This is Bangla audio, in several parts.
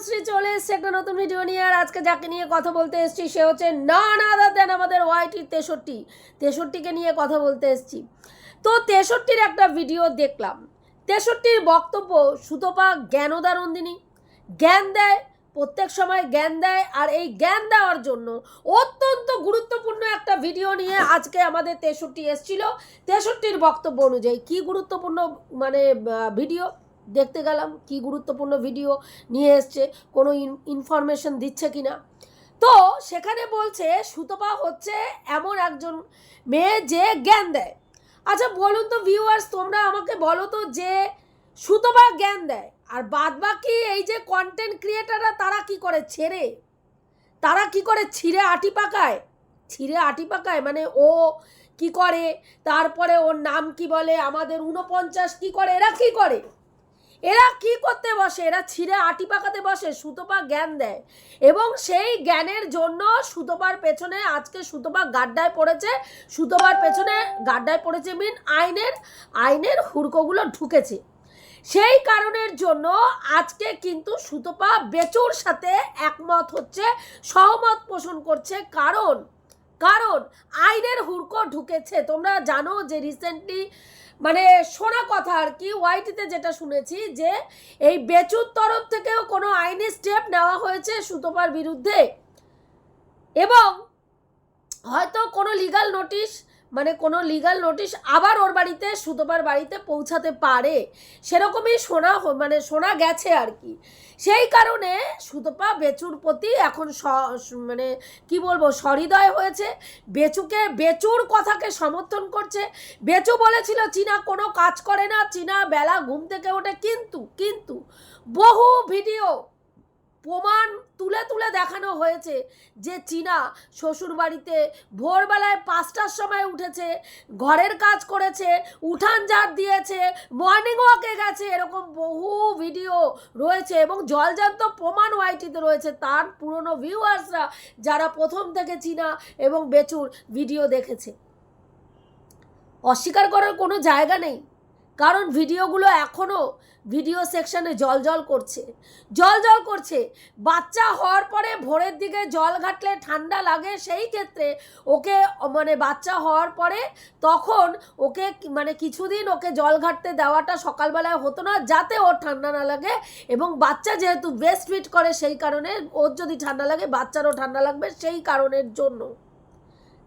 অনুশ্রী চলে এসছে একটা নতুন ভিডিও নিয়ে, আর আজকে যাকে নিয়ে কথা বলতে এসেছি, সে হচ্ছে না না দেন আমাদের ওয়াইটির তেষট্টি। তেষট্টিকে নিয়ে কথা বলতে এসেছি। তো তেষট্টির একটা ভিডিও দেখলাম। তেষট্টির বক্তব্য, সুতপা জ্ঞানদারন্দিনী জ্ঞান দেয়, প্রত্যেক সময় জ্ঞান দেয়, আর এই জ্ঞান দেওয়ার জন্য অত্যন্ত গুরুত্বপূর্ণ একটা ভিডিও নিয়ে আজকে আমাদের তেষট্টি এসছিল। তেষট্টির বক্তব্য অনুযায়ী, কি গুরুত্বপূর্ণ মানে ভিডিও দেখতে গেলাম কি গুরুত্বপূর্ণ ভিডিও নিয়ে এসছে, কোনো ইনফরমেশন দিচ্ছে কি না তো সেখানে বলছে, সুতপা হচ্ছে এমন একজন মেয়ে যে জ্ঞান দেয়। আচ্ছা বলুন তো ভিউয়ার্স তোমরা আমাকে বলো তো যে সুতপা জ্ঞান দেয়, আর বাদ বাকি এই যে কন্টেন্ট ক্রিয়েটাররা তারা কি করে ছেড়ে? তারা কি করে ছিঁড়ে আটি পাকায়? ছিঁড়ে আটি পাকায় মানে ও কি করে? তারপরে ওর নাম কি বলে? আমাদের উনপঞ্চাশ কি করে? এরা কি করে? এরা কি করতে বসে? এরা ছিঁড়ে আটি পাকাতে বসে, সুতপা জ্ঞান দেয়। এবং সেই জ্ঞানের জন্য সুতপার পেছনে আজকে সুতপা গাড্ডায় পড়েছে। সুতপার পেছনে গাড্ডায় পড়েছে মিন আইনের আইনের হুড়কোগুলো ঢুকেছে। সেই কারণের জন্য আজকে কিন্তু সুতপা বেচুর সাথে একমত হচ্ছে, সহমত পোষণ করছে। কারণ কারণ আইনের হুড়কো ঢুকেছে। তোমরা জানো যে রিসেন্টলি মানে শোনা কথা আর কি ওয়াইটিতে যেটা শুনেছি যে এই বেচুর তরফ থেকেও কোনো আইনি স্টেপ নেওয়া হয়েছে সুতপার বিরুদ্ধে। এবং হয়তো কোনো লিগাল নোটিশ মানে কোনো লিগাল নোটিশ আবার ওর বাড়িতে, সুতপার বাড়িতে পৌঁছাতে পারে। সেরকমই শোনা মানে শোনা গেছে আর কি। সেই কারণে সুতপা বেচুর প্রতি এখন মানে কি বলব, সহৃদয় হয়েছে। বেচুকে, বেচুর কথাকে সমর্থন করছে। বেচু বলেছিল, চীনা কোনো কাজ করে না। চীনা বেলা ঘুম থেকে ওঠে কিন্তু কিন্তু বহু ভিডিও প্রমাণ তুলে তুলে দেখানো হয়েছে যে চীনা শ্বশুর বাড়িতে ভোরবেলায় পাঁচটার সময় উঠেছে, ঘরের কাজ করেছে, উঠান ঝাড় দিয়েছে মর্নিং ওয়াকে গেছে, এরকম বহু ভিডিও রয়েছে এবং জলজান্ত প্রমাণ ওয়াইটিতে রয়েছে। তার পুরনো ভিউয়ার্সরা যারা প্রথম থেকে চীনা এবং বেচুর ভিডিও দেখেছে। অস্বীকার করার কোনো জায়গা নেই। কারণ ভিডিওগুলো এখনও ভিডিও সেকশনে জল জল করছে। জল জল করছে। বাচ্চা হওয়ার পরে ভোরের দিকে জল ঘাটলে ঠান্ডা লাগে সেই ক্ষেত্রে ওকে মানে বাচ্চা হওয়ার পরে তখন ওকে মানে কিছুদিন ওকে জল ঘাটতে দেওয়াটা সকালবেলায় হতো না, যাতে ওর ঠান্ডা না লাগে এবং বাচ্চা যেহেতু বেস্ট ফিট করে সেই কারণে ওর যদি ঠান্ডা লাগে, বাচ্চারও ঠান্ডা লাগবে সেই কারণের জন্য।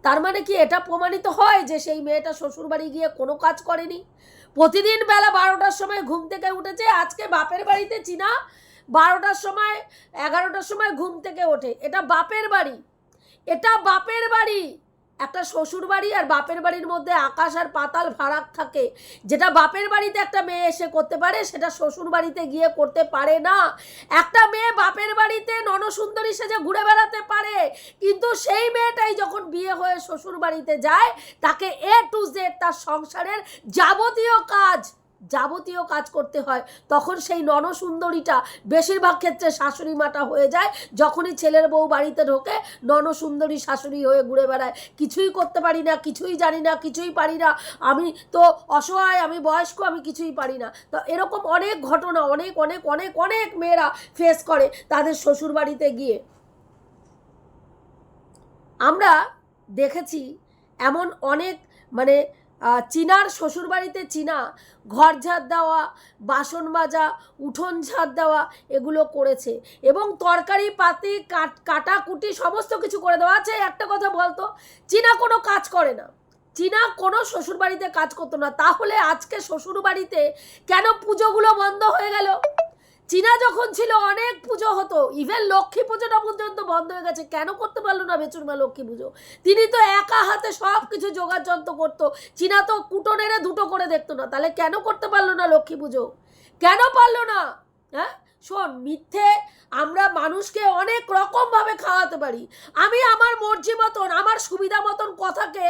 তার মানে কি এটা প্রমাণিত হয় যে সেই মেয়েটা শ্বশুরবাড়ি গিয়ে কোনো কাজ করেনি? প্রতিদিন বেলা বারোটার সময় ঘুম থেকে উঠেছে। আজকে বাপের বাড়িতে চিনা, বারোটার সময়, এগারোটার সময় ঘুম থেকে ওঠে। এটা বাপের বাড়ি। এটা বাপের বাড়ি। একটা শ্বশুর বাড়ি আর বাপের বাড়ির মধ্যে আকাশ আর পাতাল ফারাক থাকে। যেটা বাপের বাড়িতে একটা মেয়ে এসে করতে পারে, সেটা শ্বশুর বাড়িতে গিয়ে করতে পারে না। একটা মেয়ে বাপের বাড়িতে ননসুন্দরী সেজে ঘুরে বেড়াতে পারে, কিন্তু সেই মেয়েটাই যখন বিয়ে হয়ে শ্বশুর বাড়িতে যায়, তাকে এ টু জেড তার সংসারের যাবতীয় কাজ যাবতীয় কাজ করতে হয়, তখন সেই ননসুন্দরীটা বেশিরভাগ ক্ষেত্রে শাশুড়ি মাটা হয়ে যায়। যখনই ছেলের বউ বাড়িতে ঢোকে, ননসুন্দরী শাশুড়ি হয়ে ঘুরে বেড়ায়। কিছুই করতে পারি না, কিছুই জানি না, কিছুই পারি না। আমি তো অসহায়, আমি বয়স্ক, আমি কিছুই পারি না। তো এরকম অনেক ঘটনা, অনেক অনেক অনেক অনেক মেয়েরা ফেস করে তাদের শ্বশুর বাড়িতে গিয়ে। আমরা দেখেছি এমন অনেক মানে চীনার শ্বশুরবাড়িতে চীনা ঘর ঝাড় দেওয়া, বাসন মাজা, উঠোন ঝাড় দেওয়া, এগুলো করেছে। এবং তরকারি, পাতি, কাট কাটাকুটি সমস্ত কিছু করে দেওয়া। আছে একটা কথা বলতো, চীনা কোনো কাজ করে না। চীনা কোনো শ্বশুরবাড়িতে কাজ করতো না। তাহলে আজকে শ্বশুরবাড়িতে কেন পুজোগুলো বন্ধ হয়ে গেল? চীনা যখন ছিল, অনেক পুজো হতো। ইভেন লক্ষ্মী পুজোটা পর্যন্ত বন্ধ হয়ে গেছে। কেন করতে পারল না বেচুরমা লক্ষ্মী পুজো? তিনি তো একা হাতে সব কিছু যোগাযন্ত্র করতো। চীনা তো কুটনেরে দুটো করে দেখতো না। তাহলে কেন করতে পারল না লক্ষ্মী পুজো? কেন পারল না? হ্যাঁ? শোন, মিথ্যে আমরা মানুষকে অনেক রকমভাবে খাওয়াতে পারি। আমি আমার মর্জি মতন, আমার সুবিধা মতন কথাকে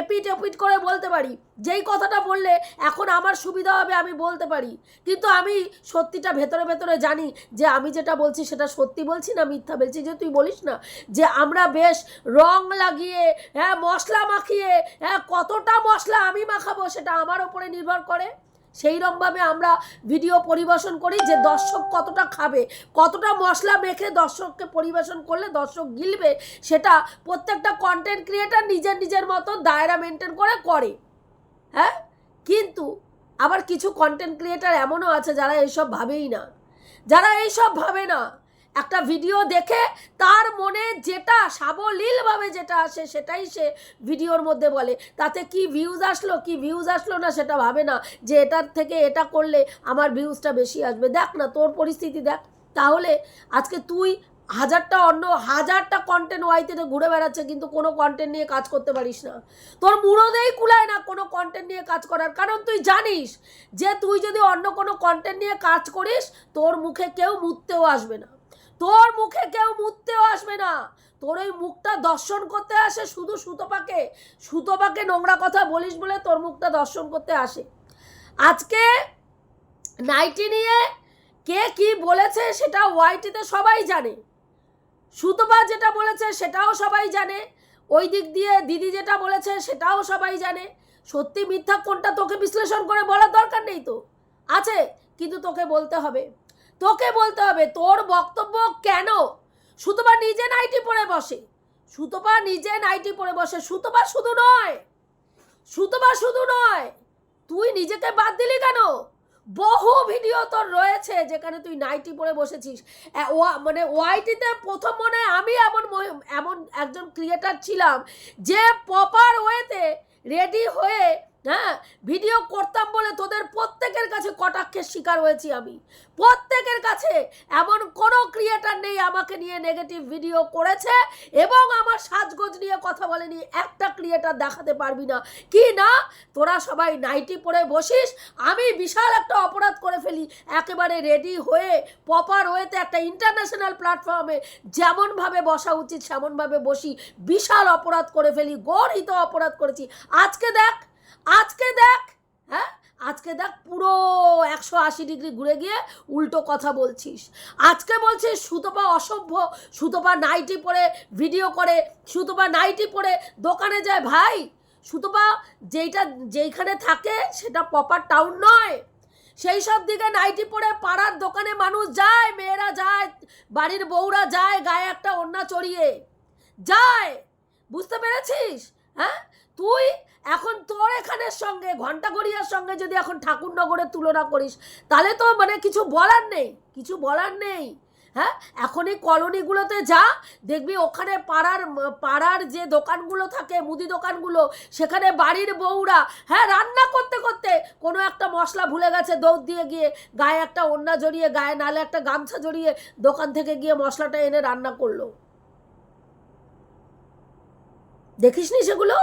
এপিট এপিট করে বলতে পারি। যেই কথাটা বললে এখন আমার সুবিধা হবে আমি বলতে পারি। কিন্তু আমি সত্যিটা ভেতরে ভেতরে জানি যে আমি যেটা বলছি সেটা সত্যি বলছি না মিথ্যা বলছি যে তুই বলিস না? যে আমরা বেশ রং লাগিয়ে হ্যাঁ মশলা মাখিয়ে হ্যাঁ কতটা মশলা আমি মাখাবো সেটা আমার ওপরে নির্ভর করে। সেইরকমভাবে আমরা ভিডিও পরিবেশন করি যে দর্শক কতটা খাবে, কতটা মশলা মেখে দর্শককে পরিবেশন করলে দর্শক গিলবে, সেটা প্রত্যেকটা কন্টেন্ট ক্রিয়েটার নিজের নিজের মতো দায়রা মেনটেন করে করে। হ্যাঁ? কিন্তু আবার কিছু কন্টেন্ট ক্রিয়েটার এমনও আছে যারা এইসব ভাবেই না। যারা এইসব ভাবে না একটা ভিডিও দেখে তার মনে যেটা সাবলীলভাবে যেটা আসে সেটাই সে ভিডিওর মধ্যে বলে। তাতে কি ভিউজ আসলো, কি ভিউজ আসলো না সেটা ভাবে না যে এটার থেকে এটা করলে আমার ভিউজটা বেশি আসবে। দেখ না, তোর পরিস্থিতি দেখ। তাহলে আজকে তুই হাজারটা অন্য, হাজারটা কন্টেন্ট ওয়াইতে ঘুরে বেড়াচ্ছে কিন্তু কোনো কন্টেন্ট নিয়ে কাজ করতে পারিস না। তোর মুড়োদেই কুলায় না কোনো কন্টেন্ট নিয়ে কাজ করার। কারণ তুই জানিস যে তুই যদি অন্য কোনো কন্টেন্ট নিয়ে কাজ করিস, তোর মুখে কেউ মুততেও আসবে না। তোর মুখে কেউ মুততেও আসবে না। তোর ওই মুখটা দর্শন করতে আসে শুধু সুতোপাকে। সুতোপাকে নোংরা কথা বলিস বলে তোর মুখটা দর্শন করতে আসে। আজকে নাইটি নিয়ে কে কি বলেছে সেটা ওয়াইটিতে সবাই জানে। সুতপা যেটা বলেছে সেটাও সবাই জানে। ওই দিক দিয়ে দিদি যেটা বলেছে সেটাও সবাই জানে। সত্যি মিথ্যা কোনটা তোকে বিশ্লেষণ করে বলার দরকার নেই তো? আছে, কিন্তু তোকে বলতে হবে। তোকে বলতে হবে, তোর বক্তব্য কেন? সুতপা নিজে নাইটি পরে বসে। সুতপা নিজে নাইটি পরে বসে। সুতপা শুধু নয়, সুতপা শুধু নয়, তুই নিজেকে বাদ দিলি কেন? বহু ভিডিও তোর রয়েছে যেখানে তুই নাইটি পরে বসেছিস। মানে ওয়াইটিতে প্রথম মনে আমি এমন এমন একজন ক্রিয়েটার ছিলাম যে প্রপার ওয়েতে রেডি হয়ে হ্যাঁ ভিডিও করতাম বলে তোদের প্রত্যেকের কাছে কটাক্ষের শিকার হয়েছি আমি। প্রত্যেকের কাছে এমন কোনো ক্রিয়েটার নেই আমাকে নিয়ে নেগেটিভ ভিডিও করেছে এবং আমার সাজগোজ নিয়ে কথা বলেনি। একটা ক্রিয়েটার দেখাতে পারবি না। কি না? তোরা সবাই নাইটি পরে বসিস, আমি বিশাল একটা অপরাধ করে ফেলি। একেবারে রেডি হয়ে প্রপার ওয়েতে একটা ইন্টারন্যাশনাল প্ল্যাটফর্মে যেমনভাবে বসা উচিত, সেমনভাবে বসি। বিশাল অপরাধ করে ফেলি, গর্হিত অপরাধ করেছি। আজকে দেখ আজকে দেখ হ্যাঁ? আজকে দেখ পুরো একশো আশি ডিগ্রি ঘুরে গিয়ে উল্টো কথা বলছিস। আজকে বলছিস সুতপা অসভ্য, সুতপা নাইটি পরে ভিডিও করে, সুতপা নাইটি পরে দোকানে যায় ভাই। সুতপা যেইটা, যেইখানে থাকে সেটা প্রপার টাউন নয়। সেই সব দিকে নাইটি পরে পাড়ার দোকানে মানুষ যায়, মেয়েরা যায়, বাড়ির বউরা যায়, গায়ে একটা ওড়না চড়িয়ে। যায়। বুঝতে পেরেছিস? হ্যাঁ? তুই এখন তোর এখানের সঙ্গে, ঘণ্টা গড়িয়ার সঙ্গে যদি এখন ঠাকুরনগরের তুলনা করিস, তাহলে তো মানে কিছু বলার নেই, কিছু বলার নেই। হ্যাঁ? এখন এই কলোনিগুলোতে যা, দেখবি ওখানে পাড়ার পাড়ার যে দোকানগুলো থাকে, মুদি দোকানগুলো, সেখানে বাড়ির বউরা হ্যাঁ রান্না করতে করতে কোনো একটা মশলা ভুলে গেছে দৌড় দিয়ে গিয়ে, গায়ে একটা ওড়না জড়িয়ে, গায়ে নালে একটা গামছা জড়িয়ে দোকান থেকে গিয়ে মশলাটা এনে রান্না করল। দেখিসনি সেগুলো?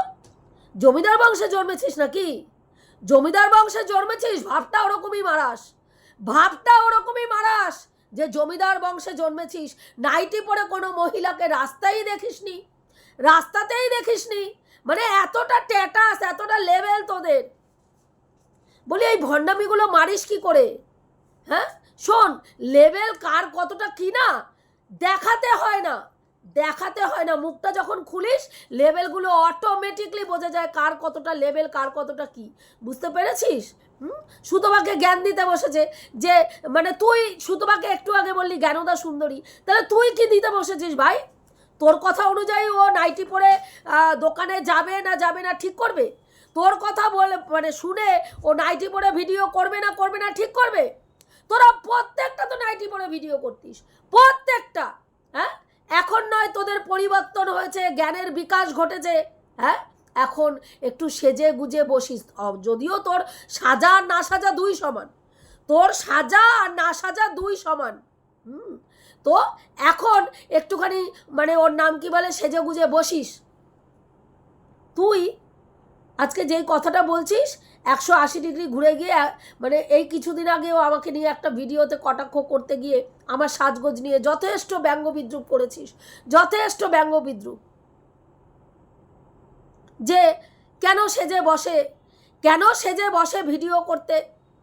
জমিদার বংশে জন্মেছিস নাকি? জমিদার বংশে জন্মেছিস? ভাবটা ওরকমই মারাস। ভাবটা ওরকমই মারাস যে জমিদার বংশে জন্মেছিস। নাইটি পরে কোনো মহিলাকে রাস্তায় দেখিসনি। রাস্তাতেই দেখিসনি। মানে এতটা ট্যাটাস এতটা লেভেল তোদের। বলি, এই ভণ্ডামিগুলো মারিস কি করে? হ্যাঁ? শোন লেভেল কার কতটা কি না দেখাতে হয় না। দেখাতে হয় না। মুখটা যখন খুলিস লেভেলগুলো অটোমেটিকলি বোঝা যায় কার কতটা লেভেল কার কতটা কি। বুঝতে পেরেছিস? হুম? সুতোবাকে জ্ঞান দিতে বসেছে যে মানে তুই সুতোবাকে একটু আগে বললি, জ্ঞানদা সুন্দরী। তাহলে তুই কি দিতে বসেছিস ভাই? তোর কথা অনুযায়ী ও নাইটি পরে দোকানে যাবে না যাবে না ঠিক করবে? তোর কথা বলে মানে শুনে ও নাইটি পরে ভিডিও করবে না করবে না ঠিক করবে? তোরা প্রত্যেকটা তো নাইটি পরে ভিডিও করতিস। প্রত্যেকটা হ্যাঁ? এখন নয় তোদের পরিবর্তন হয়েছে, জ্ঞানের বিকাশ ঘটেছে। হ্যাঁ? এখন একটু সেজে গুজে বসিস। যদিও তোর সাজা আর না সাজা দুই সমান। তোর সাজা আর না সাজা দুই সমান। হুম? তো এখন একটুখানি মানে ওর নাম কি বলে? সেজে গুজে বসিস। তুই আজকে যেই কথাটা বলছিস, একশো আশি ডিগ্রি ঘুরে গিয়ে মানে এই কিছুদিন আগেও আমাকে নিয়ে একটা ভিডিওতে কটাক্ষ করতে গিয়ে আমার সাজগোজ নিয়ে যথেষ্ট ব্যঙ্গ বিদ্রুপ করেছিস, যথেষ্ট ব্যঙ্গ বিদ্রুপ। যে কেন সেজে বসে, কেন সেজে বসে ভিডিও করতে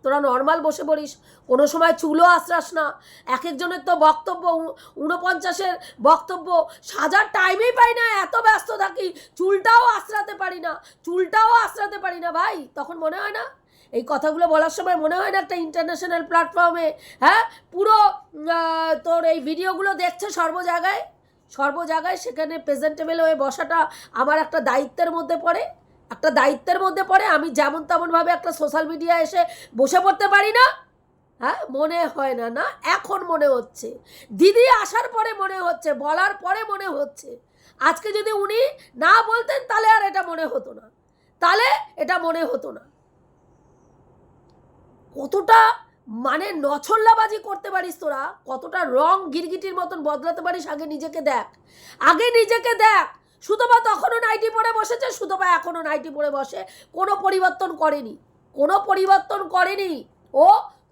তোরা নর্মাল বসে পড়িস। কোনো সময় চুলও আশ্রাস না। এক একজনের তো বক্তব্য, উ- ঊনপঞ্চাশের বক্তব্য, সাজার টাইমেই পাই না, এত ব্যস্ত থাকি, চুলটাও আশ্রাতে পারি না, চুলটাও আশ্রাতে পারি না ভাই, তখন মনে হয় না? এই কথাগুলো বলার সময় মনে হয় না একটা ইন্টারন্যাশনাল প্ল্যাটফর্মে হ্যাঁ? পুরো তোর এই ভিডিওগুলো দেখছে সর্ব জায়গায়? সর্ব জায়গায় সেখানে প্রেজেন্টেবল হয়ে বসাটা আমার একটা দায়িত্বের মধ্যে পড়ে। একটা দায়িত্বের মধ্যে পড়ে, আমি যেমন তেমনভাবে একটা সোশ্যাল মিডিয়া এসে বসে পড়তে পারি না। হ্যাঁ মনে হয় না না, এখন মনে হচ্ছে। দিদি আসার পরে মনে হচ্ছে, বলার পরে মনে হচ্ছে। আজকে যদি উনি না বলতেন, তাহলে আর এটা মনে হতো না। তাহলে এটা মনে হতো না। কতটা মানে নছল্লাবাজি করতে পারিস তোরা, কতটা রং গিরগিটির মতন বদলাতে পারিস, আগে নিজেকে দেখ। আগে নিজেকে দেখ সুতপা তখনও নাইটি পরে বসেছে, সুতপা এখনও নাইটি পরে বসে। কোনো পরিবর্তন করেনি। কোনো পরিবর্তন করেনি। ও,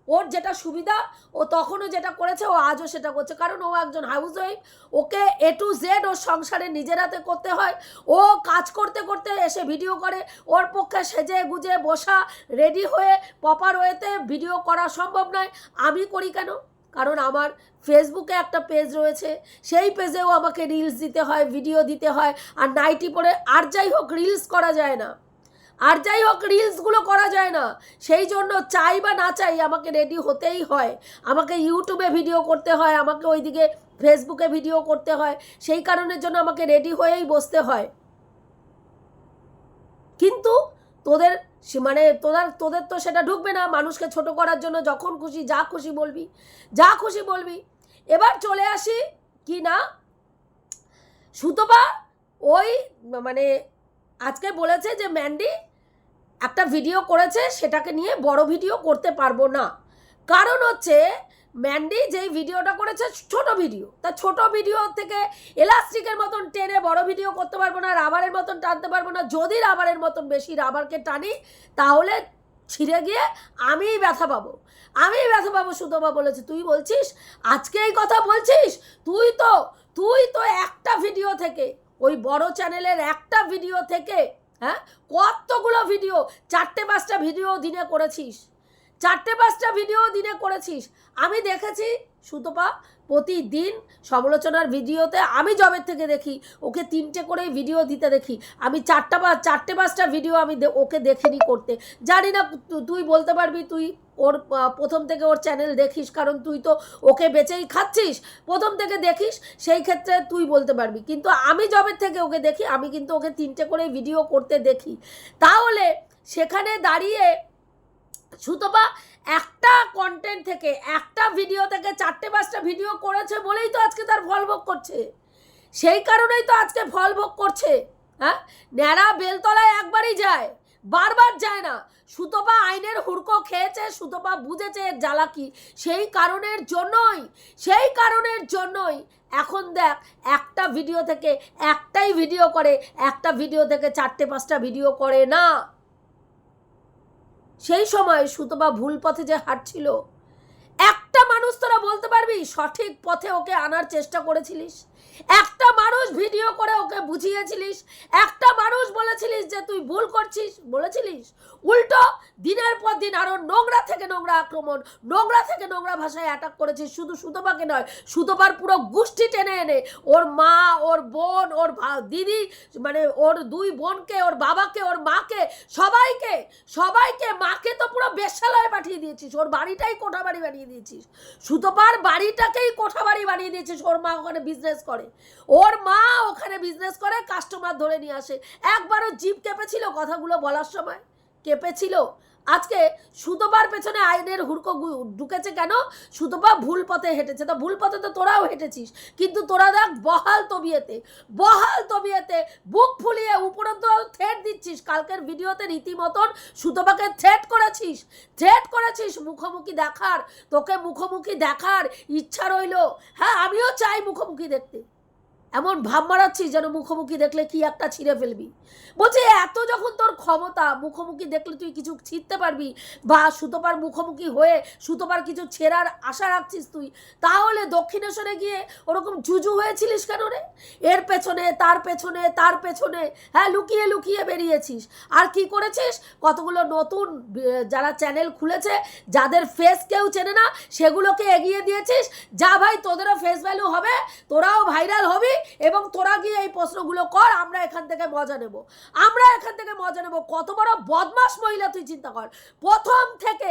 ওর যেটা সুবিধা, ও তখনও যেটা করেছে, ও আজও সেটা করছে। কারণ ও একজন হাউস ওয়াইফ ওকে এ টু জেড ওর সংসারে নিজের হাতে করতে হয়। ও কাজ করতে করতে এসে ভিডিও করে, ওর পক্ষে সেজে গুজে বসা রেডি হয়ে প্রপার ওয়েতে ভিডিও করা সম্ভব নয়। আমি করি কেন? কারণ আমার ফেসবুকে একটা পেজ রয়েছে, সেই পেজেও আমাকে রিলস দিতে হয় ভিডিও দিতে হয়, আর নাইটি পরে আর যাই হোক রিলস করা যায় না। আর যাই হোক রিলসগুলো করা যায় না, সেই জন্য চাই বা না চাই আমাকে রেডি হতেই হয়। আমাকে ইউটিউবে ভিডিও করতে হয়, আমাকে ওইদিকে ফেসবুকে ভিডিও করতে হয়, সেই কারণের জন্য আমাকে রেডি হয়েই বসতে হয়। কিন্তু তোদের মানে তোদের তোদের তো সেটা ঢুকবে না মানুষকে ছোট করার জন্য। যখন খুশি, যা খুশি বলবি, যা খুশি বলবি। এবার চলে আসি কি না? সুতপা ওই মানে আজকে বলেছে যে ম্যান্ডি একটা ভিডিও করেছে, সেটাকে নিয়ে বড় ভিডিও করতে পারব না। কারণ হচ্ছে ম্যান্ডি যেই ভিডিওটা করেছে, ছোট ভিডিও। তা ছোট ভিডিও থেকে এলাস্টিকের মতন টেনে বড় ভিডিও করতে পারব না রাবারের মতন টানতে পারব না। যদি রাবারের মতন বেশি রাবারকে টানি, তাহলে ছিঁড়ে গিয়ে আমিই ব্যথা পাবো। আমিই ব্যথা পাবো সুতপা বলেছে। তুই বলছিস? আজকে এই কথা বলছিস? তুই তো তুই তো একটা ভিডিও থেকে, ওই বড় চ্যানেলের একটা ভিডিও থেকে হ্যাঁ কতগুলো ভিডিও, চারটে পাঁচটা ভিডিও দিনে করেছিস? চারটে পাঁচটা ভিডিও দিনে করেছিস। আমি দেখেছি সুতপা প্রতিদিন সমালোচনার ভিডিওতে আমি জবের থেকে দেখি, ওকে তিনটে করেই ভিডিও দিতে দেখি। আমি চারটা বা চারটে পাঁচটা ভিডিও আমি ওকে দেখিনি করতে। জানি না তুই বলতে পারবি, তুই ওর প্রথম থেকে ওর চ্যানেল দেখিস, কারণ তুই তো ওকে বেচেই খাচ্ছিস। প্রথম থেকে দেখিস, সেই ক্ষেত্রে তুই বলতে পারবি। কিন্তু আমি জবের থেকে ওকে দেখি, আমি কিন্তু ওকে তিনটে করে ভিডিও করতে দেখি। তাহলে সেখানে দাঁড়িয়ে সুতপা একটা কন্টেন্ট থেকে, একটা ভিডিও থেকে চারটে পাঁচটা ভিডিও করেছে বলেই তো আজকে তার ফল ভোগ করছে। সেই কারণেই তো আজকে ফল ভোগ করছে হ্যাঁ? ন্যাড়া বেলতলায় একবারই যায়, বারবার যায় না। সুতপা আইনের হুড়কো খেয়েছে সুতপা বুঝেছে এর জ্বালা কি? সেই কারণের জন্যই, সেই কারণের জন্যই এখন দেখ, একটা ভিডিও থেকে একটাই ভিডিও করে, একটা ভিডিও থেকে চারটে পাঁচটা ভিডিও করে না। সেই সময় সুতোবা ভুল পথে যে হাঁটছিল, একটা মানুষ তোরা বলতে পারবি সঠিক পথে ওকে আনার চেষ্টা করেছিলিস? একটা মানুষ ভিডিও করে ওকে বুঝিয়েছিলিস, একটা মানুষ বলেছিলিস যে তুই ভুল করছিস, বলেছিলিস? উল্টো দিনের পর দিন আরও নোংরা থেকে নোংরা আক্রমণ, নোংরা থেকে নোংরা ভাষায় অ্যাটাক করেছিস। শুধু সুতপাকে নয়, সুতপার পুরো গোষ্ঠী টেনে এনে ওর মা, ওর বোন, ওর দিদি মানে ওর দুই বোনকে, ওর বাবাকে, ওর মাকে, সবাইকে সবাইকে মাকে তো পুরো বেশ্যালয়ে পাঠিয়ে দিয়েছিস। ওর বাড়িটাই কোঠা বাড়ি বানিয়ে দিয়েছিস। সুতপার বাড়িটাকেই কোঠা বাড়ি বানিয়ে দিয়েছিস। ওর মা ওখানে বিজনেস করে। ওর মা ওখানে বিজনেস করে কাস্টমার ধরে নিয়ে আসে। একবারও জিপ কেঁপেছিল কথাগুলো বলার সময়। কেঁপেছিল। আজকে সুতপার পেছনে আইনের হুড়কো ঢুকেছে কেন? সুতপা ভুল পথে হেঁটেছে। তা ভুল পথে তো তোরাও হেঁটেছিস। কিন্তু তোরা দেখ বহাল তবিয়েতে বহাল তবিয়েতে বুক ফুলিয়ে উপরে তো থ্রেট দিচ্ছিস। কালকের ভিডিওতে রীতিমতন সুতপাকে থ্রেট করেছিস। থ্রেট করেছিস মুখোমুখি দেখার। তোকে মুখোমুখি দেখার ইচ্ছা রইল। হ্যাঁ আমিও চাই মুখোমুখি দেখতে। এমন ভাব মারাচ্ছিস যেন মুখোমুখি দেখলে কি একটা ছিঁড়ে ফেলবি। বলছে, এত যখন তোর ক্ষমতা, মুখোমুখি দেখলে তুই কিছু ছিঁড়তে পারবি বা সুতোপার মুখোমুখি হয়ে সুতোপার কিছু ছেঁড়ার আশা রাখছিস তুই, তাহলে দক্ষিণেশ্বরে গিয়ে ওরকম জুজু হয়েছিলিস কেন রে? এর পেছনে, তার পেছনে তার পেছনে হ্যাঁ লুকিয়ে লুকিয়ে বেরিয়েছিস। আর কি করেছিস? কতগুলো নতুন যারা চ্যানেল খুলেছে, যাদের ফেস কেউ চেনে না, সেগুলোকে এগিয়ে দিয়েছিস। যা ভাই, তোদেরও ফেস ভ্যালু হবে, তোরাও ভাইরাল হবি এবং তোরা গিয়ে এই প্রশ্নগুলো কর, আমরা এখান থেকে মজা নেব। আমরা এখান থেকে মজা নেব। কত বড় বদমাস মহিলা তুই চিন্তা কর। প্রথম থেকে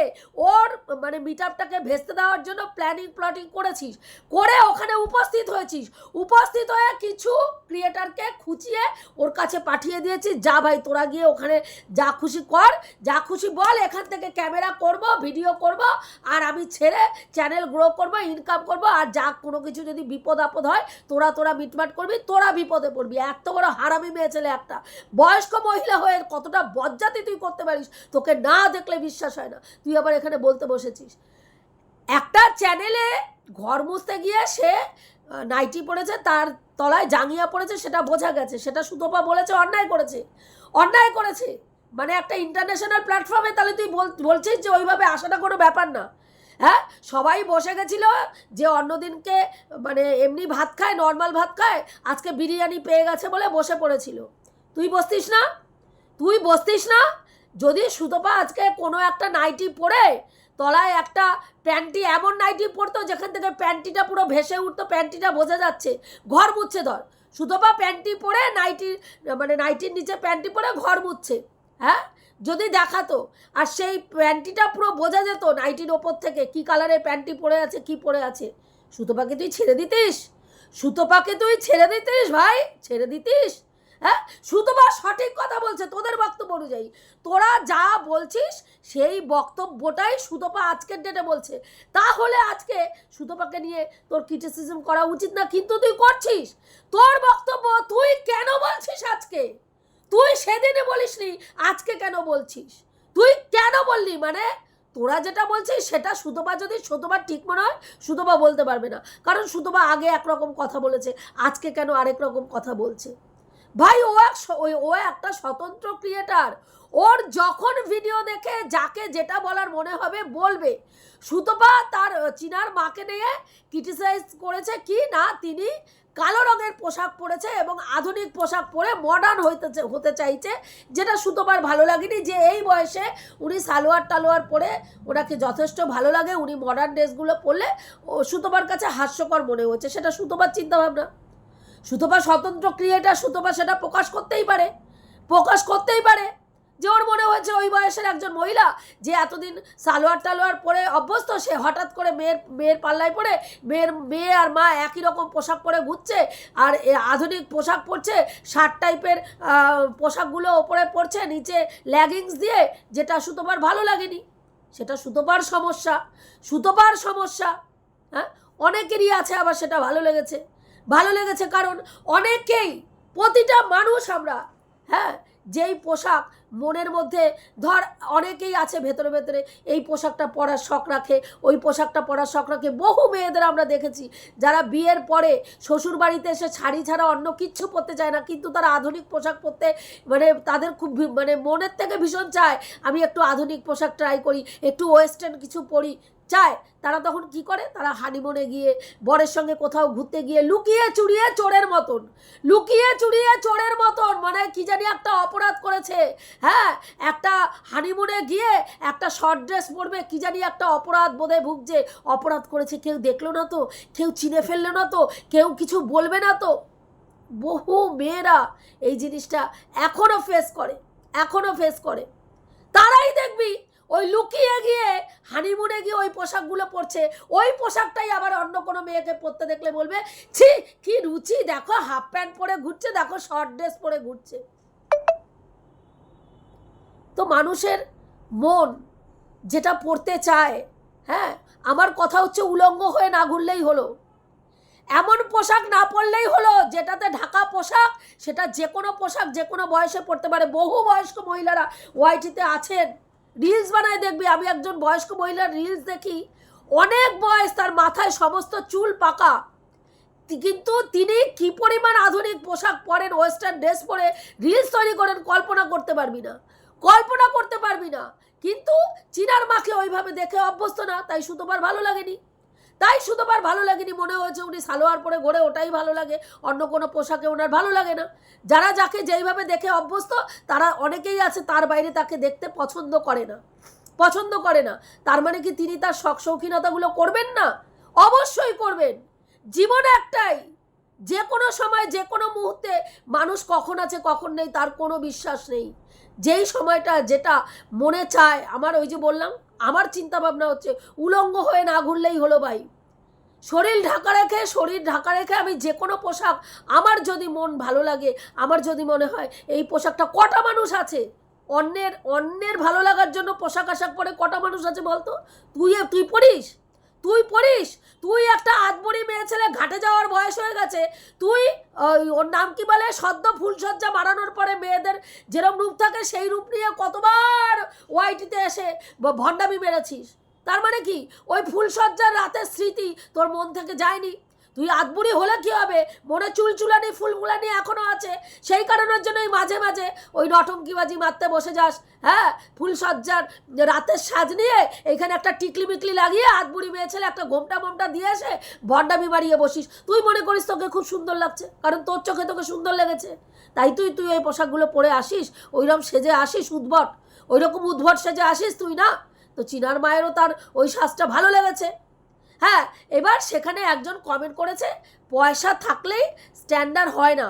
ওর মানে মিট ভেস্তে দেওয়ার জন্য প্ল্যানিং প্লটিং করেছিস। করে ওখানে উপস্থিত হয়েছিস। উপস্থিত হয়ে কিছু ক্রিয়েটারকে খুঁচিয়ে ওর কাছে পাঠিয়ে দিয়েছিস। যা ভাই, তোরা গিয়ে ওখানে যা খুশি কর। যা খুশি বল, এখান থেকে ক্যামেরা করব ভিডিও করব, আর আমি ছেড়ে চ্যানেল গ্রো করব ইনকাম করব, আর যা কোনো কিছু যদি বিপদ আপদ হয়, তোরা তোরা মিটমাট করবি, তোরা বিপদে পড়বি। এত বড় হারামি মেয়ে ছেলে একটা। বয়স্ক মহিলা হয়ে কতটা বজ্জাতি তুই করতে পারিস, তোকে না দেখলে বিশ্বাস হয় না। তুই আবার এখানে বলতে বসেছিস। একটা চ্যানেলে ঘর মুছতে গিয়ে সে নাইটি পড়েছে তার তলায় জাঙ্গিয়া পড়েছে সেটা বোঝা গেছে। সেটা সুতপা বলেছে, অন্যায় করেছে। অন্যায় করেছে। মানে একটা ইন্টারন্যাশনাল প্ল্যাটফর্মে তাহলে তুই বল- বলছিস যে ওইভাবে আসাটা কোনো ব্যাপার না। হ্যাঁ? সবাই বসে গেছিল যে অন্যদিনকে মানে এমনি ভাত খায় নর্মাল ভাত খায়, আজকে বিরিয়ানি পেয়ে গেছে বলে বসে পড়েছিল। তুই বসতিস না? তুই বসতিস না? যদি সুতপা আজকে কোনো একটা নাইটি পরে, তলায় একটা প্যান্টি, এমন নাইটি পরতো যেখান থেকে প্যান্টিটা পুরো ভেসে উঠতো, প্যান্টিটা বোঝা যাচ্ছে। ঘর মুচ্ছে ধর। সুতপা প্যান্টি পরে নাইটি মানে নাইটির নিচে প্যান্টি পরে ঘর মুচ্ছে হ্যাঁ? যদি দেখাতো, আর সেই প্যান্টিটা পুরো বোঝা যেত নাইটির ওপর থেকে, কি কালারের প্যান্টি পরে আছে, কি পরে আছে। সুতপাকে তুই ছেড়ে দিতিস? সুতপাকে তুই ছেড়ে দিতিস, ভাই? ছেড়ে দিতিস? হ্যাঁ? সুতপা সঠিক কথা বলছে তোদের বক্তব্য অনুযায়ী। তোরা যা বলছিস, সেই বক্তব্যটাই সুতপা আজকের ডেটে বলছে। তাহলে আজকে সুতপাকে নিয়ে তোর ক্রিটিসিজম করা উচিত না? কিন্তু তুই করছিস। তোর বক্তব্য তুই কেন বলছিস আজকে? তুই সেদিনে বলিসনি, আজকে কেন বলছিস? তুই কেন বললি? মানে তোরা যেটা বলছিস সেটা সুতপা যদি সুতপা ঠিক মনে হয়, সুতপা বলতে পারবে না। কারণ সুতপা আগে একরকম কথা বলেছে, আজকে কেন আরেক রকম কথা বলছে? ভাই, ও এক ও একটা স্বতন্ত্র ক্রিয়েটার ওর যখন ভিডিও দেখে যাকে যেটা বলার মনে হবে বলবে। সুতপা তার চিনার মাকে নিয়ে ক্রিটিসাইজ করেছে কি? না, তিনি কালো রঙের পোশাক পরেছে এবং আধুনিক পোশাক পরে মডার্ন হইতে হতে চাইছে, যেটা সুতপার ভালো লাগেনি, যে এই বয়সে উনি সালোয়ার টালোয়ার পরে ওনাকে যথেষ্ট ভালো লাগে, উনি মডার্ন ড্রেসগুলো পরলে ও সুতপার কাছে হাস্যকর মনে হচ্ছে, সেটা সুতপার চিন্তাভাবনা। সুতপা স্বতন্ত্র ক্রিয়েটার সুতপা সেটা প্রকাশ করতেই পারে, প্রকাশ করতেই পারে। যে ওর মনে হয়েছে ওই বয়সের একজন মহিলা যে এতদিন সালোয়ার টালোয়ার পরে অভ্যস্ত, সে হঠাৎ করে মেয়ের মেয়ের পাল্লায় পড়ে মেয়ের, মেয়ে আর মা একই রকম পোশাক পরে ঘুরছে আর আধুনিক পোশাক পরছে, শার্ট টাইপের পোশাকগুলো ওপরে পরছে, নিচে ল্যাগিংস দিয়ে, যেটা সুতোপার ভালো লাগেনি। সেটা সুতোপার সমস্যা সুতোপার সমস্যা হ্যাঁ? অনেকেরই আছে আবার সেটা ভালো লেগেছে। ভালো লেগেছে কারণ অনেকেই, প্রতিটা মানুষ আমরা হ্যাঁ? যেই পোশাক মনের মধ্যে, ধর অনেকেই আছে ভেতরে ভেতরে, এই পোশাকটা পরার শখ রাখে, ওই পোশাকটা পরার শখ রাখে। বহু মেয়েদের আমরা দেখেছি যারা বিয়ের পরে শ্বশুর বাড়িতে এসে শাড়ি ছাড়া অন্য কিচ্ছু পরতে চায় না, কিন্তু তারা আধুনিক পোশাক পরতে মানে তাদের খুব মানে মনের থেকে ভীষণ চায়, আমি একটু আধুনিক পোশাক ট্রাই করি, একটু ওয়েস্টার্ন কিছু পরি। চায় তারা তখন কি করে? তারা হানিমুনে গিয়ে বরের সঙ্গে কোথাও ঘুরতে গিয়ে লুকিয়ে চুরিয়ে চোরের মতন, লুকিয়ে চুরিয়ে চোরের মতন মানে কি জানি একটা অপরাধ করেছে। হ্যাঁ একটা হানিমুনে গিয়ে একটা শর্ট ড্রেস পরবে, কি জানি একটা অপরাধ বোধে ভুগছে। অপরাধ করেছে কেউ দেখল না তো? কেউ চিনে ফেলল না তো? কেউ কিছু বলবে না তো? বহু মেয়েরা এই জিনিসটা এখনও ফেস করে এখনও ফেস করে। তারাই দেখবি ওই লুকিয়ে গিয়ে হানিমুনে গিয়ে ওই পোশাকগুলো পরছে। ওই পোশাকটাই আবার অন্য কোনো মেয়েকে পরতে দেখলে বলবে, ছি, কি রুচি, দেখো হাফ প্যান্ট পরে ঘুরছে, দেখো শর্ট ড্রেস পরে ঘুরছে। তো মানুষের মন যেটা পড়তে চায় হ্যাঁ আমার কথা হচ্ছে উলঙ্গ হয়ে না ঘুরলেই হলো। এমন পোশাক না পরলেই হলো, যেটাতে ঢাকা পোশাক, সেটা যে কোনো পোশাক যে কোনো বয়সে পড়তে পারে। বহু বয়স্ক মহিলারা ওয়াইটিতে আছেন। রিলস বানায় দেখবি, আমি একজন বয়স্ক মহিলার রিলস দেখি, অনেক বয়স তার মাথায় সমস্ত চুল পাকা। কিন্তু তিনি কি পরিমাণ আধুনিক পোশাক পরেন, ওয়েস্টার্ন ড্রেস পরে রিলস তৈরি করেন, কল্পনা করতে পারবি না। কল্পনা করতে পারবি না। কিন্তু চিনার মাকে ওইভাবে দেখে অভ্যস্ত না, তাই সুতোবার ভালো লাগেনি। তাই শুধু সুতোবার ভালো লাগেনি, মনে হয়েছে উনি সালোয়ার পরে ঘোরে ওটাই ভালো লাগে, অন্য কোনো পোশাকে ওনার ভালো লাগে না। যারা যাকে যেইভাবে দেখে অভ্যস্ত, তারা অনেকেই আছে তার বাইরে তাকে দেখতে পছন্দ করে না। পছন্দ করে না। তার মানে কি তিনি তার শখ শৌখিনতাগুলো করবেন না? অবশ্যই করবেন। জীবন একটাই। যে কোনো সময়, যে কোনো মুহূর্তে মানুষ কখন আছে, কখন নেই, তার কোনো বিশ্বাস নেই। যেই সময়টা যেটা মনে চায়, আমার ওই যে বললাম আমার চিন্তা ভাবনা হচ্ছে, উলঙ্গ হয়ে না ঘুরলেই হলো ভাই। শরীর ঢাকা রেখে, শরীর ঢাকা রেখে আমি যে কোনো পোশাক আমার যদি মন ভালো লাগে, আমার যদি মনে হয় এই পোশাকটা কটা মানুষ আছে? অন্যের অন্যের ভালো লাগার জন্য পোশাক আশাক পরে কটা মানুষ আছে বলতো? তুই তুই পড়িস তুই পড়িস? তুই একটা আদবড়ি মেয়ে ছেলে, ঘাটে যাওয়ার বয়স হয়ে গেছে। তুই ওর নাম কি বলে? সদ্য ফুলসজ্জা বাড়ানোর পরে মেয়েদের যেরকম রূপ থাকে, সেই রূপ নিয়ে কতবার ওয়াইটিতে এসে ভণ্ডামি মেরেছিস? তার মানে কি? ওই ফুলসজ্জার রাতের স্মৃতি তোর মন থেকে যায়নি? তুই আদবুড়ি হলে কি হবে? মনে চুলচুলানি ফুলগুলানি এখনও আছে। সেই কারণের জন্যই মাঝে মাঝে ওই নটঙ্কিবাজি মারতে বসে যাস হ্যাঁ? ফুলসজ্জার রাতের সাজ নিয়ে এখানে একটা টিকলি মিকলি লাগিয়ে আদবুড়ি মেয়ে ছেলে একটা ঘোমটা মোমটা দিয়ে এসে ভণ্ডামি মারিয়ে বসিস। তুই মনে করিস তোকে খুব সুন্দর লাগছে, কারণ তোর চোখে তোকে সুন্দর লেগেছে। তাই তুই তুই ওই পোশাকগুলো পরে আসিস, ওইরকম সেজে আসিস উদ্ভট। ওইরকম উদ্ভট সেজে আসিস তুই না? তো চিনার মায়েরও তার ওই সাজটা ভালো লেগেছে। হ্যাঁ এবার সেখানে একজন কমেন্ট করেছে, পয়সা থাকলেই স্ট্যান্ডার্ড হয় না।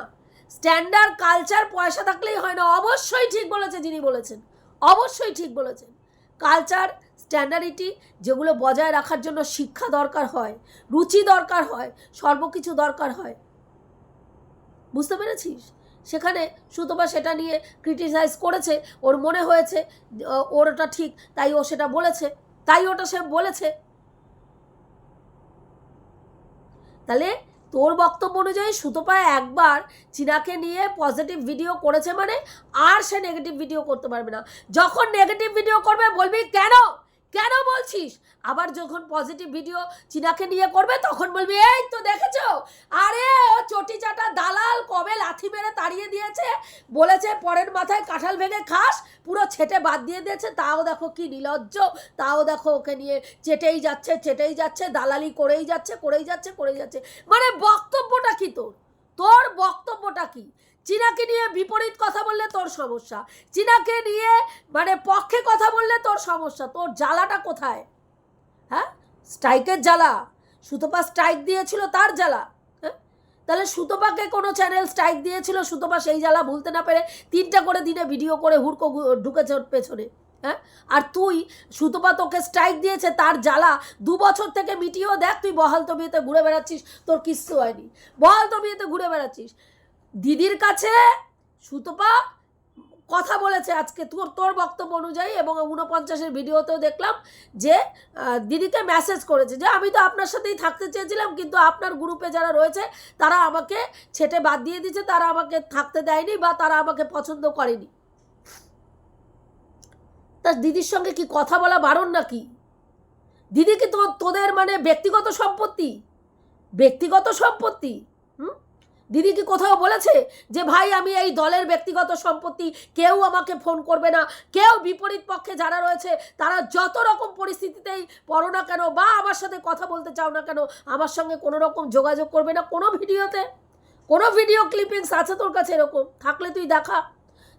স্ট্যান্ডার্ড কালচার পয়সা থাকলেই হয় না, অবশ্যই ঠিক বলেছে যিনি বলেছেন, অবশ্যই ঠিক বলেছেন। কালচার স্ট্যান্ডার্ডিটি যেগুলো বজায় রাখার জন্য শিক্ষা দরকার হয়, রুচি দরকার হয়, সর্বকিছু দরকার হয়। বুঝতে পেরেছিস? সেখানে সুতপা সেটা নিয়ে ক্রিটিসাইজ করেছে, ওর মনে হয়েছে ওর ওটা ঠিক, তাই ও সেটা বলেছে, তাই ওটা সে বলেছে। তাহলে তোর বক্তব্য অনুযায়ী সুতপা একবার চীনাকে নিয়ে পজিটিভ ভিডিও করেছে মানে আর সে নেগেটিভ ভিডিও করতে পারবে না। যখন নেগেটিভ ভিডিও করবে, বলবি, কেন? কেন বলছিস? আবার যখন পজিটিভ ভিডিও চীনাকে নিয়ে করবে, তখন বলবি, এই তো দেখেছ? আরে, ও চটি চাটা দালাল কবে লাথি মেরে তাড়িয়ে দিয়েছে? বলেছে পরের মাথায় কাঁঠাল ভেঙে খাস, পুরো ছেটে বাদ দিয়ে দিয়েছে। তাও দেখো কি নির্লজ্জ তাও দেখো ওকে নিয়ে চেটেই যাচ্ছে চেটেই যাচ্ছে, দালালি করেই যাচ্ছে করেই যাচ্ছে করেই যাচ্ছে। মানে বক্তব্যটা কি তোর? তোর বক্তব্যটা কি? চীনাকে নিয়ে বিপরীত কথা বললে তোর সমস্যা। চীনাকে নিয়ে মানে পক্ষে কথা বললে তোর সমস্যা। তোর জ্বালাটা কোথায়? হ্যাঁ? স্ট্রাইকের জ্বালা। সুতপা স্ট্রাইক দিয়েছিল তার জ্বালা। হ্যাঁ? তাহলে সুতপাকে কোনো চ্যানেল স্ট্রাইক দিয়েছিল, সুতপা সেই জ্বালা ভুলতে না পেরে তিনটা করে দিনে ভিডিও করে হুড়কো ঢুকেছে ওর পেছনে। হ্যাঁ? আর তুই, সুতপা তোকে স্ট্রাইক দিয়েছে তার জ্বালা। দু বছর থেকে মিটিয়েও দেখ তুই বহাল তবিয়েতে ঘুরে বেড়াচ্ছিস। তোর কিচ্ছু হয়নি। বহাল তবিয়েতে ঘুরে বেড়াচ্ছিস। দিদির কাছে সুতপা কথা বলেছে আজকে তোর তোর বক্তব্য অনুযায়ী এবং ঊনপঞ্চাশের ভিডিওতেও দেখলাম যে দিদিকে মেসেজ করেছে যে, আমি তো আপনার সাথেই থাকতে চেয়েছিলাম, কিন্তু আপনার গ্রুপে যারা রয়েছে, তারা আমাকে ছেটে বাদ দিয়ে দিয়েছে, তারা আমাকে থাকতে দেয়নি বা তারা আমাকে পছন্দ করেনি। তা দিদির সঙ্গে কি কথা বলা বারণ নাকি? দিদি কি তো তোদের মানে ব্যক্তিগত সম্পত্তি? ব্যক্তিগত সম্পত্তি? হুম? দিদি কি কোথাও বলেছে যে, ভাই, আমি এই দলের ব্যক্তিগত সম্পত্তি কেউ আমাকে ফোন করবে না। কেউ বিপরীত পক্ষে যারা রয়েছে, তারা যত রকম পরিস্থিতিতেই পড়ো না কেন বা আমার সাথে কথা বলতে চাও না কেন, আমার সঙ্গে কোনো রকম যোগাযোগ করবে না। কোনো ভিডিওতে, কোনো ভিডিও ক্লিপিংস আছে তোর কাছে এরকম? থাকলে তুই দেখা।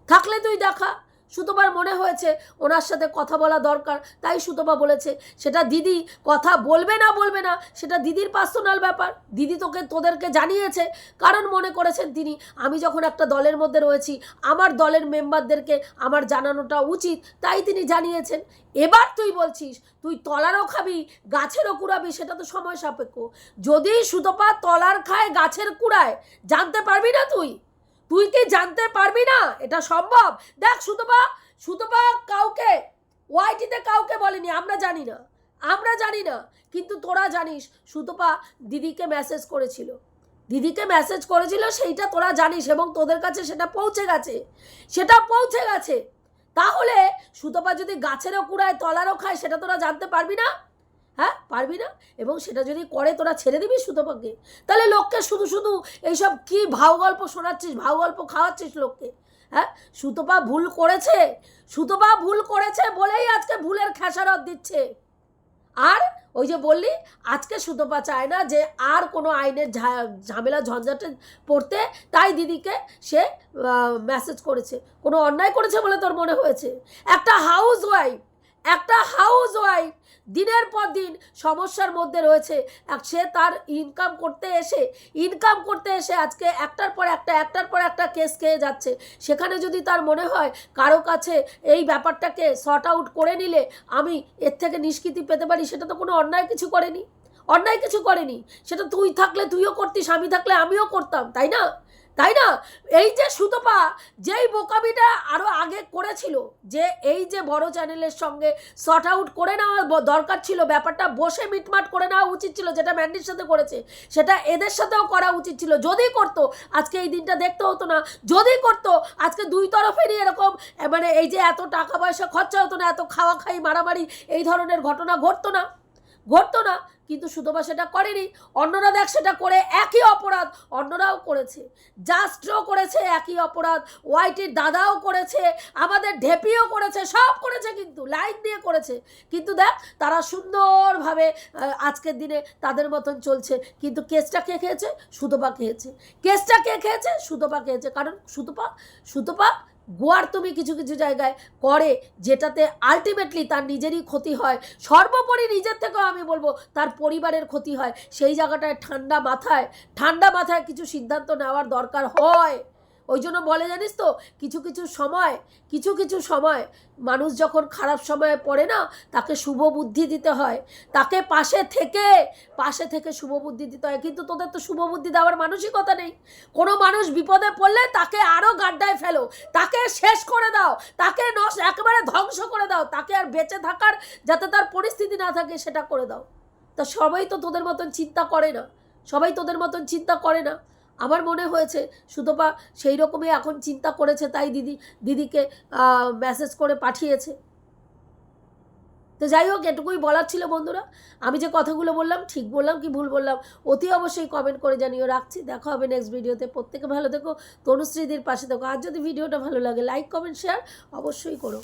থাকলে তুই দেখা। সুতোবার মনে হয়েছে ওনার সাথে কথা বলা দরকার, তাই সুতোবা বলেছে। সেটা দিদি কথা বলবে না বলবে না, সেটা দিদির পার্সোনাল ব্যাপার। দিদি তোকে, তোদেরকে জানিয়েছে, কারণ মনে করেছেন তিনি, আমি যখন একটা দলের মধ্যে রয়েছি, আমার দলের মেম্বারদেরকে আমার জানানোটা উচিত, তাই তিনি জানিয়েছেন। এবার তুই বলছিস, তুই তলারও খাবি, গাছেরও কুড়াবি, সেটা তো সময় সাপেক্ষ। যদি সুতপা তলার খায়, গাছের কুড়ায়, জানতে পারবি না তুই? তুই কি জানতে পারবি না? এটা সম্ভব? দেখ সুতপা সুতপা কাউকে, ওয়াইটিতে কাউকে বলেনি, আমরা জানি না। আমরা জানি না, কিন্তু তোরা জানিস, সুতপা দিদিকে মেসেজ করেছিল। দিদিকে মেসেজ করেছিল, সেইটা তোরা জানিস এবং তোদের কাছে সেটা পৌঁছে গেছে। সেটা পৌঁছে গেছে। তাহলে সুতপা যদি গাছেরও কুড়ায়, তলারও খায়, সেটা তোরা জানতে পারবি না? হ্যাঁ পারবি না? এবং সেটা যদি করে, তোরা ছেড়ে দিবি সুতপাকে? তাহলে লোককে শুধু শুধু এইসব কি ভাও গল্প শোনাচ্ছিস ভাও গল্প খাওয়াচ্ছিস লোককে? হ্যাঁ সুতপা ভুল করেছে, সুতপা ভুল করেছে বলেই আজকে ভুলের খেসারত দিচ্ছে। আর ওই যে বললি, আজকে সুতপা চায় না যে আর কোনো আইনের ঝামেলা, ঝঞ্ঝাটে পড়তে, তাই দিদিকে সে মেসেজ করেছে। কোনো অন্যায় করেছে বলে তোর মনে হয়েছে? একটা হাউস ওয়াইফ একটা হাউস ওয়াইফ দিনের পর দিন সমস্যার মধ্যে রয়েছে। সে তার ইনকাম করতে এসে ইনকাম করতে এসে আজকে একটার পর একটা, একটার পর একটা কেস খেয়ে যাচ্ছে। সেখানে যদি তার মনে হয় কারও কাছে এই ব্যাপারটাকে সর্ট আউট করে নিলে আমি এর থেকে নিষ্কৃতি পেতে পারি, সেটা তো কোনো অন্যায় কিছু করেনি। অন্যায় কিছু করেনি। সেটা তুই থাকলে তুইও করতিস, আমি থাকলে আমিও করতাম, তাই না? তাই না? এই যে সুতপা, যেই বোকামিটা আরও আগে করেছিল, যে এই যে বড় চ্যানেলের সঙ্গে শর্ট আউট করে নেওয়া দরকার ছিল, ব্যাপারটা বসে মিটমাট করে নেওয়া উচিত ছিল, যেটা ম্যান্ডির সাথে করেছে, সেটা এদের সাথেও করা উচিত ছিল। যদি করতো, আজকে এই দিনটা দেখতে হতো না। যদি করতো, আজকে দুই তরফেরই এরকম মানে এই যে এত টাকা পয়সা খরচা হতো না, এত খাওয়া খাই মারামারি, এই ধরনের ঘটনা ঘটতো না। ঘটতো না, কিন্তু সুতপা সেটা করেনি। অন্যরা দেখ, সেটা করে একই অপরাধ অন্যরাও করেছে। জাস্টও করেছে একই অপরাধ, ওয়াইটির দাদাও করেছে, আমাদের ঢেপিও করেছে, সব করেছে কিন্তু, লাইন দিয়ে করেছে। কিন্তু দেখ, তারা সুন্দরভাবে আজকের দিনে তাদের মতন চলছে। কিন্তু কেসটা কে খেয়েছে? সুতপা খেয়েছে। কেসটা কে খেয়েছে? সুতপা খেয়েছে। কারণ সুতপা সুতপা গোয়ার তুমি কিছু কিছু জায়গায় করে যেটাতে আলটিমেটলি তার নিজেরই ক্ষতি হয়। সর্বোপরি নিজের থেকেও আমি বলব তার পরিবারের ক্ষতি হয়। সেই জায়গাটায় ঠান্ডা মাথায় ঠান্ডা মাথায় কিছু সিদ্ধান্ত নেওয়ার দরকার হয়। ওই জন্য বলে, জানিস তো, কিছু কিছু সময়, কিছু কিছু সময় মানুষ যখন খারাপ সময়ে পড়ে না, তাকে শুভ বুদ্ধি দিতে হয়। তাকে পাশে থেকে পাশে থেকে শুভ বুদ্ধি দিতে হয়। কিন্তু তোদের তো শুভ বুদ্ধি দেওয়ার মানসিকতা নেই। কোনো মানুষ বিপদে পড়লে তাকে আরও গাড্ডায় ফেলো। তাকে শেষ করে দাও। তাকে নষ্ট একেবারে ধ্বংস করে দাও। তাকে আর বেঁচে থাকার, যাতে তার পরিস্থিতি না থাকে, সেটা করে দাও। তা সবাই তো তোদের মতন চিন্তা করে না। সবাই তোদের মতন চিন্তা করে না। আমার মনে হয়েছে সুতপা সেই রকমই এখন চিন্তা করেছে তাই দিদি, দিদিকে মেসেজ করে পাঠিয়েছে। তো যাই হোক, এটুকুই বলার ছিল বন্ধুরা। আমি যে কথাগুলো বললাম, ঠিক বললাম কি ভুল বললাম, অতি অবশ্যই কমেন্ট করে জানিয়ে রাখছি, দেখা হবে নেক্সট ভিডিওতে প্রত্যেকে ভালো থেকো, তনুশ্রীদির পাশে থেকো। আর যদি ভিডিওটা ভালো লাগে লাইক কমেন্ট শেয়ার অবশ্যই করো।